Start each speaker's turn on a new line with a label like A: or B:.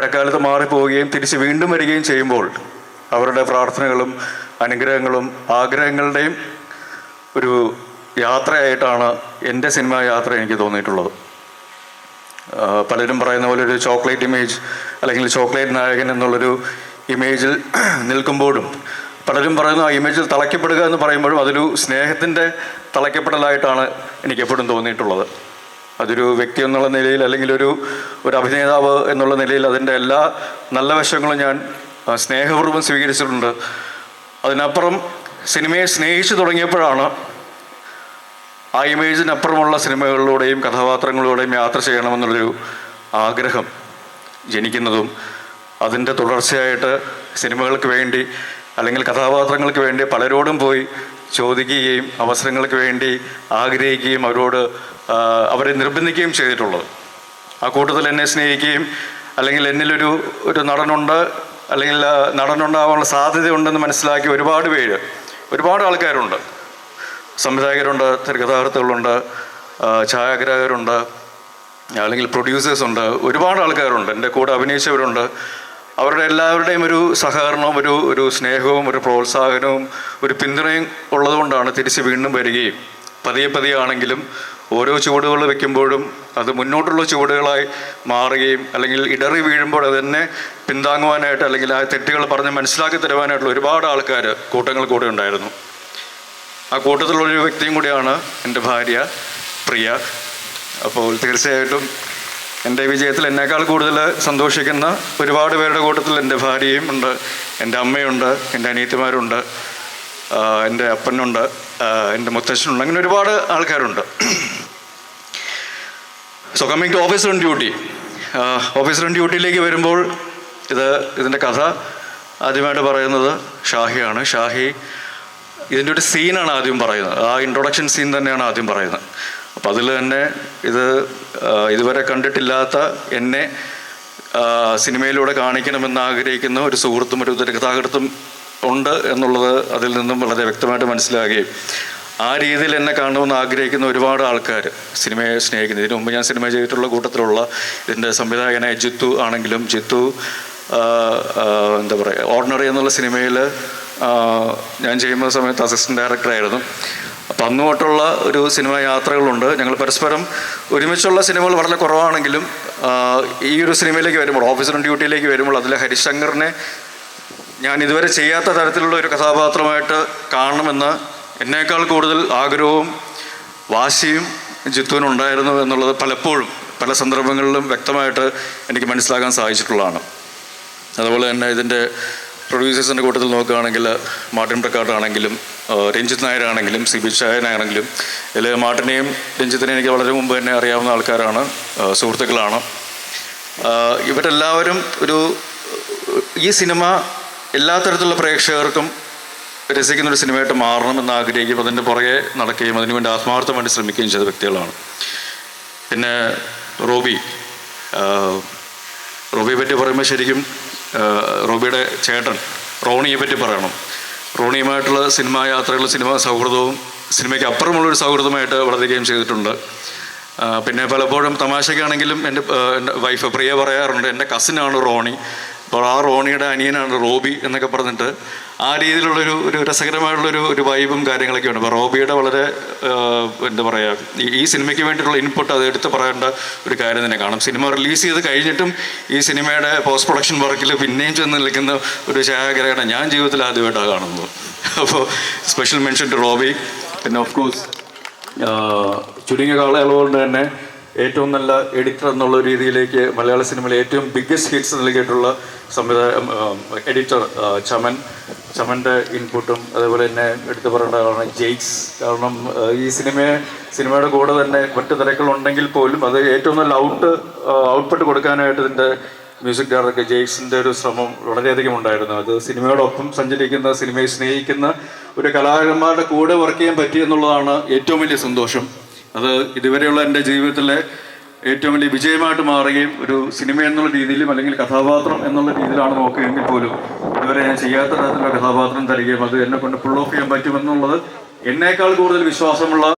A: ഇടക്കാലത്ത് മാറിപ്പോവുകയും തിരിച്ച് വീണ്ടും വരികയും ചെയ്യുമ്പോൾ അവരുടെ പ്രാർത്ഥനകളും അനുഗ്രഹങ്ങളും ആഗ്രഹങ്ങളുടെയും ഒരു യാത്രയായിട്ടാണ് എന്റെ സിനിമാ യാത്ര എനിക്ക് തോന്നിയിട്ടുള്ളത്. പലരും പറയുന്ന പോലെ ഒരു ചോക്ലേറ്റ് ഇമേജ് അല്ലെങ്കിൽ ചോക്ലേറ്റ് നായകൻ എന്നുള്ളൊരു ഇമേജിൽ നിൽക്കുമ്പോഴും പലരും പറയുന്നു ആ ഇമേജിൽ തളയ്ക്കപ്പെടുക എന്ന് പറയുമ്പോഴും അതൊരു സ്നേഹത്തിന്റെ തളയ്ക്കപ്പെടലായിട്ടാണ് എനിക്കെപ്പോഴും തോന്നിയിട്ടുള്ളത്. അതൊരു വ്യക്തി എന്നുള്ള നിലയിൽ അല്ലെങ്കിൽ ഒരു ഒരു അഭിനേതാവ് എന്നുള്ള നിലയിൽ അതിന്റെ എല്ലാ നല്ല വശങ്ങളും ഞാൻ സ്നേഹപൂർവം സ്വീകരിച്ചിട്ടുണ്ട്. അതിനപ്പുറം സിനിമയെ സ്നേഹിച്ചു തുടങ്ങിയപ്പോഴാണ് ആ ഇമേജിനപ്പുറമുള്ള സിനിമകളിലൂടെയും കഥാപാത്രങ്ങളിലൂടെയും യാത്ര ചെയ്യണമെന്നുള്ളൊരു ആഗ്രഹം ജനിക്കുന്നതും അതിന്റെ തുടർച്ചയായിട്ട് സിനിമകൾക്ക് വേണ്ടി അല്ലെങ്കിൽ കഥാപാത്രങ്ങൾക്ക് വേണ്ടി പലരോടും പോയി ചോദിക്കുകയും അവസരങ്ങൾക്ക് വേണ്ടി ആഗ്രഹിക്കുകയും അവരോട് അവരെ നിർബന്ധിക്കുകയും ചെയ്തിട്ടുള്ളത്. ആ കൂട്ടത്തിൽ എന്നെ സ്നേഹിക്കുകയും അല്ലെങ്കിൽ എന്നിലൊരു ഒരു നടനുണ്ട് അല്ലെങ്കിൽ നടനുണ്ടാവാനുള്ള സാധ്യതയുണ്ടെന്ന് മനസ്സിലാക്കി ഒരുപാട് പേര് ഒരുപാട് ആൾക്കാരുണ്ട്. സംവിധായകരുണ്ട് തിരക്കഥാകൃത്തുകളുണ്ട് ഛായാഗ്രാഹകരുണ്ട് അല്ലെങ്കിൽ പ്രൊഡ്യൂസേഴ്സ് ഉണ്ട് ഒരുപാട് ആൾക്കാരുണ്ട്. എന്റെ കൂടെ അഭിനയിച്ചവരുണ്ട്. അവരുടെ എല്ലാവരുടെയും ഒരു സഹകരണവും ഒരു ഒരു സ്നേഹവും ഒരു പ്രോത്സാഹനവും ഒരു പിന്തുണയും ഉള്ളതുകൊണ്ടാണ് തിരിച്ച് വീണ്ടും വരികയും. പതിയെ പതിയെ ആണെങ്കിലും ഓരോ ചുവടുകൾ വെക്കുമ്പോഴും അത് മുന്നോട്ടുള്ള ചുവടുകളായി മാറുകയും അല്ലെങ്കിൽ ഇടറി വീഴുമ്പോൾ അതെന്നെ പിന്താങ്ങുവാനായിട്ട് അല്ലെങ്കിൽ ആ തെറ്റുകൾ പറഞ്ഞ് മനസ്സിലാക്കി തരുവാനായിട്ടുള്ള ഒരുപാട് ആൾക്കാർ കൂട്ടങ്ങൾ കൂടെ ഉണ്ടായിരുന്നു. ആ കൂട്ടത്തിലുള്ളൊരു വ്യക്തിയും കൂടിയാണ് എന്റെ ഭാര്യ പ്രിയ. അപ്പോൾ തീർച്ചയായിട്ടും എന്റെ വിജയത്തിൽ എന്നേക്കാൾ കൂടുതൽ സന്തോഷിക്കുന്ന ഒരുപാട് പേരുടെ കൂട്ടത്തിൽ എന്റെ ഭാര്യയും ഉണ്ട് എന്റെ അമ്മയുണ്ട് എന്റെ അനിയത്തിമാരുണ്ട്. എന്റെ അപ്പനുണ്ട് എന്റെ മുത്തശ്ശനുണ്ട് അങ്ങനെ ഒരുപാട് ആൾക്കാരുണ്ട്. So coming to officer on duty officer on ഡ്യൂട്ടിയിലേക്ക് വരുമ്പോൾ ഇത് ഇതിന്റെ കഥ ആദ്യമായിട്ട് പറയുന്നത് ഷാഹിയാണ്. ഷാഹി ഇതിന്റെ ഒരു സീനാണ് ആദ്യം പറയുന്നത്. ആ ഇൻട്രൊഡക്ഷൻ സീൻ തന്നെയാണ് ആദ്യം പറയുന്നത്. അപ്പോൾ അതിൽ തന്നെ ഇത് ഇതുവരെ കണ്ടിട്ടില്ലാത്ത എന്നെ സിനിമയിലൂടെ കാണിക്കണമെന്ന് ആഗ്രഹിക്കുന്ന ഒരു സുഹൃത്തും ഒരു തിരക്കഥാകൃത്തും ഉണ്ട് എന്നുള്ളത് അതിൽ നിന്നും വളരെ വ്യക്തമായിട്ട് മനസ്സിലാകുകയും ആ രീതിയിൽ എന്നെ കാണണമെന്ന് ആഗ്രഹിക്കുന്ന ഒരുപാട് ആൾക്കാർ സിനിമയെ സ്നേഹിക്കുന്നു ഇതിനു മുമ്പ് ഞാൻ സിനിമ ചെയ്തിട്ടുള്ള കൂട്ടത്തിലുള്ള ഇതിന്റെ സംവിധായകനായ ജിത്തു ആണെങ്കിലും ജിത്തു എന്താ പറയുക ഓർഡിനറി എന്നുള്ള സിനിമയിൽ ഞാൻ ചെയ്യുന്ന സമയത്ത് അസിസ്റ്റന്റ് ഡയറക്ടറായിരുന്നു അപ്പം അന്ന് തൊട്ടുള്ള ഒരു സിനിമ യാത്രകളുണ്ട്. ഞങ്ങൾ പരസ്പരം ഒരുമിച്ചുള്ള സിനിമകൾ വളരെ കുറവാണെങ്കിലും ഈ ഒരു സിനിമയിലേക്ക് വരുമ്പോൾ ഓഫീസർ ഡ്യൂട്ടിയിലേക്ക് വരുമ്പോൾ അതിൽ ഹരിശങ്കറിനെ ഞാൻ ഇതുവരെ ചെയ്യാത്ത തരത്തിലുള്ള ഒരു കഥാപാത്രമായിട്ട് കാണണമെന്ന് എന്നേക്കാൾ കൂടുതൽ ആഗ്രഹവും വാശിയും ജിത്തുവിനുണ്ടായിരുന്നു എന്നുള്ളത് പലപ്പോഴും പല സന്ദർഭങ്ങളിലും വ്യക്തമായിട്ട് എനിക്ക് മനസ്സിലാക്കാൻ സാധിച്ചിട്ടുള്ളതാണ്. അതുപോലെ തന്നെ ഇതിന്റെ പ്രൊഡ്യൂസേഴ്സിന്റെ കൂട്ടത്തിൽ നോക്കുകയാണെങ്കിൽ മാർട്ടിൻ പ്രക്കാട്ടാണെങ്കിലും രഞ്ജിത്ത് നായരാണെങ്കിലും സി ബി ചായനാണെങ്കിലും ഇതിൽ മാർട്ടിനെയും രഞ്ജിത്തിനെയും എനിക്ക് വളരെ മുമ്പ് തന്നെ അറിയാവുന്ന ആൾക്കാരാണ് സുഹൃത്തുക്കളാണ്. ഇവരെല്ലാവരും ഒരു ഈ സിനിമ എല്ലാ തരത്തിലുള്ള പ്രേക്ഷകർക്കും രസിക്കുന്ന ഒരു സിനിമയായിട്ട് മാറണമെന്ന് ആഗ്രഹിക്കുകയും അതിന്റെ പുറകെ നടക്കുകയും അതിനുവേണ്ടി ആത്മാർത്ഥമായിട്ട് ശ്രമിക്കുകയും ചെയ്ത വ്യക്തികളാണ്. പിന്നെ റോബി റോബിയെ പറ്റി പറയുമ്പോൾ ശരിക്കും റോബിയുടെ ചേട്ടൻ റോണിയെ പറ്റി പറയണം. റോണിയുമായിട്ടുള്ള സിനിമാ യാത്രകളും സിനിമാ സൗഹൃദവും സിനിമയ്ക്ക് അപ്പുറമുള്ളൊരു സൗഹൃദമായിട്ട് വളരുകയും ചെയ്തിട്ടുണ്ട്. പിന്നെ പലപ്പോഴും തമാശയ്ക്കാണെങ്കിലും എന്റെ വൈഫ് പ്രിയ പറയാറുണ്ട് എന്റെ കസിനാണ് റോണി. ആ റോണിയുടെ അനിയനാണ് റോബി എന്നൊക്കെ പറഞ്ഞിട്ട് ആ രീതിയിലുള്ളൊരു ഒരു രസകരമായിട്ടുള്ളൊരു ഒരു വൈബും കാര്യങ്ങളൊക്കെ ഉണ്ട് അപ്പോൾ റോബിയുടെ വളരെ എന്താ പറയുക ഈ- സിനിമയ്ക്ക് വേണ്ടിയിട്ടുള്ള ഇൻപുട്ട് അത് എടുത്ത് പറയേണ്ട ഒരു കാര്യം തന്നെ കാണും. സിനിമ റിലീസ് ചെയ്ത് കഴിഞ്ഞിട്ടും ഈ സിനിമയുടെ പോസ്റ്റ് പ്രൊഡക്ഷൻ വർക്കിൽ പിന്നെയും ചെന്ന് നിൽക്കുന്ന ഒരു ഛായാഗ്രഹണം ഞാൻ ജീവിതത്തിൽ ആദ്യമായിട്ടാണ് കാണുന്നത്. അപ്പോൾ സ്പെഷ്യൽ മെൻഷൻ ടു റോബി. പിന്നെ ഓഫ് കോഴ്സ് ചുരുങ്ങിയ കാലയളവുകൊണ്ട് തന്നെ ഏറ്റവും നല്ല എഡിറ്റർ എന്നുള്ള രീതിയിലേക്ക് മലയാള സിനിമയിലെ ഏറ്റവും ബിഗ്ഗസ്റ്റ് ഹിറ്റ്സ് നൽകിയിട്ടുള്ള സംവിധായ എഡിറ്റർ ചമൻ. ചമന്റെ ഇൻപുട്ടും അതേപോലെ തന്നെ എടുത്തു പറയേണ്ടതാണ് ജെയ്ക്സ് കാരണം ഈ സിനിമയെ സിനിമയുടെ കൂടെ തന്നെ മറ്റു തിരക്കുകളുണ്ടെങ്കിൽ പോലും അത് ഏറ്റവും നല്ല ഔട്ട് ഔട്ട്പുട്ട് കൊടുക്കാനായിട്ട് ഇതിന്റെ മ്യൂസിക് ഡയറക്ടർ ജെയ്ക്സിന്റെ ഒരു ശ്രമം വളരെയധികം ഉണ്ടായിരുന്നു. അത് സിനിമയോടൊപ്പം സഞ്ചരിക്കുന്ന സിനിമയെ സ്നേഹിക്കുന്ന ഒരു കലാകാരന്മാരുടെ കൂടെ വർക്ക് ചെയ്യാൻ പറ്റിയെന്നുള്ളതാണ് ഏറ്റവും വലിയ സന്തോഷം. അത് ഇതുവരെയുള്ള എന്റെ ജീവിതത്തിലെ ഏറ്റവും വലിയ വിജയമായിട്ട് മാറുകയും ഒരു സിനിമ എന്നുള്ള രീതിയിലും അല്ലെങ്കിൽ കഥാപാത്രം എന്നുള്ള രീതിയിലാണ് നോക്കുകയെങ്കിൽ പോലും ഇതുവരെ ഞാൻ ചെയ്യാത്ത തരത്തിലുള്ള കഥാപാത്രം തരികയും അത് എന്നെ കൊണ്ട് ഫുൾ ഓഫ് ചെയ്യാൻ പറ്റുമെന്നുള്ളത് എന്നേക്കാൾ കൂടുതൽ വിശ്വാസമുള്ള